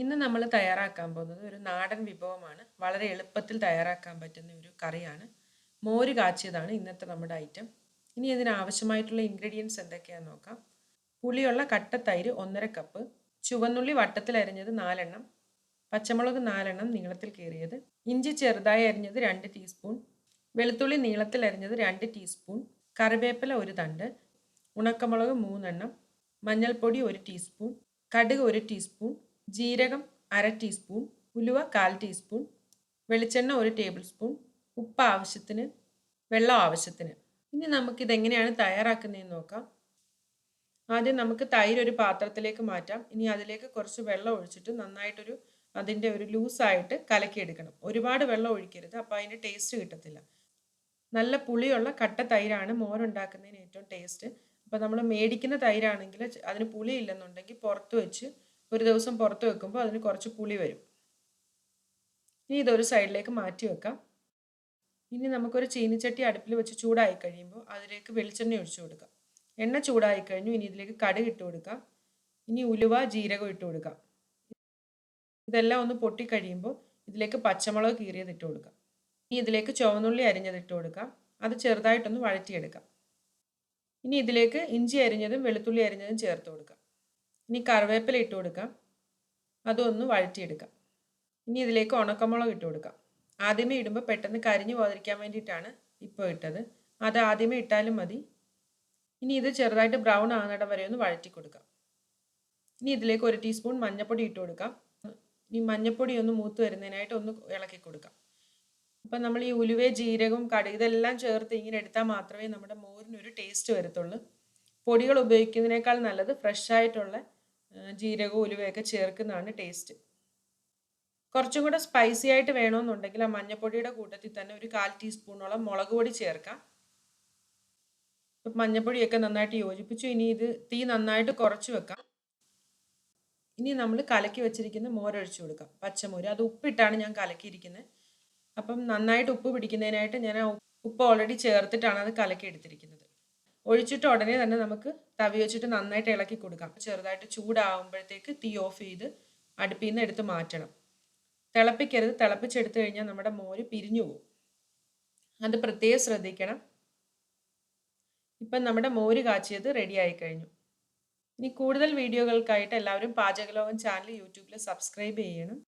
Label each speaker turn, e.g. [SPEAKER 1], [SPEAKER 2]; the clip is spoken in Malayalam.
[SPEAKER 1] ഇന്ന് നമ്മൾ തയ്യാറാക്കാൻ പോകുന്നത് ഒരു നാടൻ വിഭവമാണ്. വളരെ എളുപ്പത്തിൽ തയ്യാറാക്കാൻ പറ്റുന്ന ഒരു കറിയാണ്. മോര് കാച്ചിയതാണ് ഇന്നത്തെ നമ്മുടെ ഐറ്റം ഇനി ഇതിന് ആവശ്യമായിട്ടുള്ള ഇൻഗ്രീഡിയൻസ് എന്തൊക്കെയാണെന്ന് നോക്കാം. പുളിയുള്ള കട്ട തൈര് ഒന്നര കപ്പ് ചുവന്നുള്ളി വട്ടത്തിൽ അരിഞ്ഞത് നാലെണ്ണം പച്ചമുളക് നാലെണ്ണം നീളത്തിൽ കീറിയത് ഇഞ്ചി ചെറുതായി അരിഞ്ഞത് രണ്ട് ടീസ്പൂൺ വെളുത്തുള്ളി നീളത്തിൽ അരിഞ്ഞത് രണ്ട് ടീസ്പൂൺ കറിവേപ്പില ഒരു തണ്ട് ഉണക്കമുളക് മൂന്നെണ്ണം മഞ്ഞൾപ്പൊടി ഒരു ടീസ്പൂൺ കടുക് ഒരു ടീസ്പൂൺ ജീരകം അര ടീസ്പൂൺ ഉലുവ കാൽ ടീസ്പൂൺ വെളിച്ചെണ്ണ ഒരു ടേബിൾ സ്പൂൺ ഉപ്പ് ആവശ്യത്തിന് വെള്ളം ആവശ്യത്തിന്. ഇനി നമുക്കിതെങ്ങനെയാണ് തയ്യാറാക്കുന്നതെന്ന് നോക്കാം. ആദ്യം നമുക്ക് തൈര് ഒരു പാത്രത്തിലേക്ക് മാറ്റാം. ഇനി അതിലേക്ക് കുറച്ച് വെള്ളം ഒഴിച്ചിട്ട് നന്നായിട്ടൊരു അതിന്റെ ഒരു ലൂസായിട്ട് കലക്കിയെടുക്കണം. ഒരുപാട് വെള്ളം ഒഴിക്കരുത് അപ്പോൾ അതിന് ടേസ്റ്റ് കിട്ടത്തില്ല. നല്ല പുളിയുള്ള കട്ട തൈരാണ് മോരുണ്ടാക്കുന്നതിന് ഏറ്റവും ടേസ്റ്റ് അപ്പോൾ നമ്മൾ മേടിക്കുന്ന തൈരാണെങ്കിൽ അതിന് പുളി ഇല്ലെന്നുണ്ടെങ്കിൽ പുറത്ത് വെച്ച് ഒരു ദിവസം പുറത്ത് വെക്കുമ്പോൾ അതിന് കുറച്ച് പുളി വരും. ഇനി ഇതൊരു സൈഡിലേക്ക് മാറ്റി വെക്കാം. ഇനി നമുക്കൊരു ചീനിച്ചട്ടി അടുപ്പിൽ വെച്ച് ചൂടായി കഴിയുമ്പോൾ അതിലേക്ക് വെളിച്ചെണ്ണ ഒഴിച്ചു കൊടുക്കാം. എണ്ണ ചൂടായി കഴിഞ്ഞു ഇനി ഇതിലേക്ക് കടുക് ഇട്ട് കൊടുക്കാം. ഇനി ഉലുവ ജീരകം ഇട്ട് കൊടുക്കാം. ഇതെല്ലാം ഒന്ന് പൊട്ടി കഴിയുമ്പോൾ ഇതിലേക്ക് പച്ചമുളക് കീറിയത് ഇട്ട് കൊടുക്കാം. ഇനി ഇതിലേക്ക് ചുവന്നുള്ളി അരിഞ്ഞത് ഇട്ട് കൊടുക്കാം. അത് ചെറുതായിട്ടൊന്ന് വഴറ്റിയെടുക്കാം. ഇനി ഇതിലേക്ക് ഇഞ്ചി അരിഞ്ഞതും വെളുത്തുള്ളി അരിഞ്ഞതും ചേർത്ത് കൊടുക്കാം. ഇനി കറിവേപ്പില ഇട്ട് കൊടുക്കാം. അതൊന്ന് വഴറ്റിയെടുക്കാം. ഇനി ഇതിലേക്ക് ഉണക്കമുളക് ഇട്ട് കൊടുക്കാം. ആദ്യമേ ഇടുമ്പോൾ പെട്ടെന്ന് കരിഞ്ഞു പോകാതിരിക്കാൻ വേണ്ടിയിട്ടാണ് ഇപ്പോൾ ഇട്ടത്. അത് ആദ്യമേ ഇട്ടാലും മതി. ഇനി ഇത് ചെറുതായിട്ട് ബ്രൗൺ ആകുന്നിടം വരെ ഒന്ന് വഴറ്റി കൊടുക്കാം. ഇനി ഇതിലേക്ക് ഒരു ടീസ്പൂൺ മഞ്ഞൾപ്പൊടി ഇട്ട് കൊടുക്കാം. ഇനി മഞ്ഞൾപ്പൊടി ഒന്ന് മൂത്ത് വരുന്നതിനായിട്ട് ഒന്ന് ഇളക്കി കൊടുക്കാം. അപ്പം നമ്മൾ ഈ ഉലുവ ജീരകവും കടുക് ഇതെല്ലാം ചേർത്ത് ഇങ്ങനെ എടുത്താൽ മാത്രമേ നമ്മുടെ മോരിനൊരു ടേസ്റ്റ് വരത്തുള്ളൂ. പൊടികൾ ഉപയോഗിക്കുന്നതിനേക്കാൾ നല്ലത് ഫ്രഷ് ആയിട്ടുള്ള ജീരകവും ഉലുവയൊക്കെ ചേർക്കുന്നതാണ് ടേസ്റ്റ് കുറച്ചും കൂടെ സ്പൈസി ആയിട്ട് വേണമെന്നുണ്ടെങ്കിൽ ആ മഞ്ഞപ്പൊടിയുടെ കൂട്ടത്തിൽ തന്നെ ഒരു കാൽ ടീസ്പൂണോളം മുളക് പൊടി ചേർക്കാം. മഞ്ഞപ്പൊടിയൊക്കെ നന്നായിട്ട് യോജിപ്പിച്ചു. ഇനി ഇത് തീ നന്നായിട്ട് കുറച്ച് വെക്കാം. ഇനി നമ്മൾ കലക്കി വെച്ചിരിക്കുന്ന മോരൊഴിച്ചു കൊടുക്കാം. പച്ചമോര്. അത് ഉപ്പിട്ടാണ് ഞാൻ കലക്കിയിരിക്കുന്നത്. അപ്പം നന്നായിട്ട് ഉപ്പ് പിടിക്കുന്നതിനായിട്ട് ഞാൻ ഉപ്പ് ഓൾറെഡി ചേർത്തിട്ടാണ് അത് കലക്കി എടുത്തിരിക്കുന്നത്. ഒഴിച്ചിട്ട് ഉടനെ തന്നെ നമുക്ക് തവി വെച്ചിട്ട് നന്നായിട്ട് ഇളക്കി കൊടുക്കാം. ചെറുതായിട്ട് ചൂടാവുമ്പോഴത്തേക്ക് തീ ഓഫ് ചെയ്ത് അടുപ്പിൽ നിന്ന് എടുത്ത് മാറ്റണം. തിളപ്പിക്കരുത്. തിളപ്പിച്ചെടുത്തു കഴിഞ്ഞാൽ നമ്മുടെ മോര് പിരിഞ്ഞു പോകും. അത് പ്രത്യേകം ശ്രദ്ധിക്കണം. ഇപ്പം നമ്മുടെ മോര് കാച്ചിയത് റെഡി ആയി കഴിഞ്ഞു. ഇനി കൂടുതൽ വീഡിയോകൾക്കായിട്ട് എല്ലാവരും പാചകലോകം ചാനൽ യൂട്യൂബിൽ സബ്സ്ക്രൈബ് ചെയ്യണം.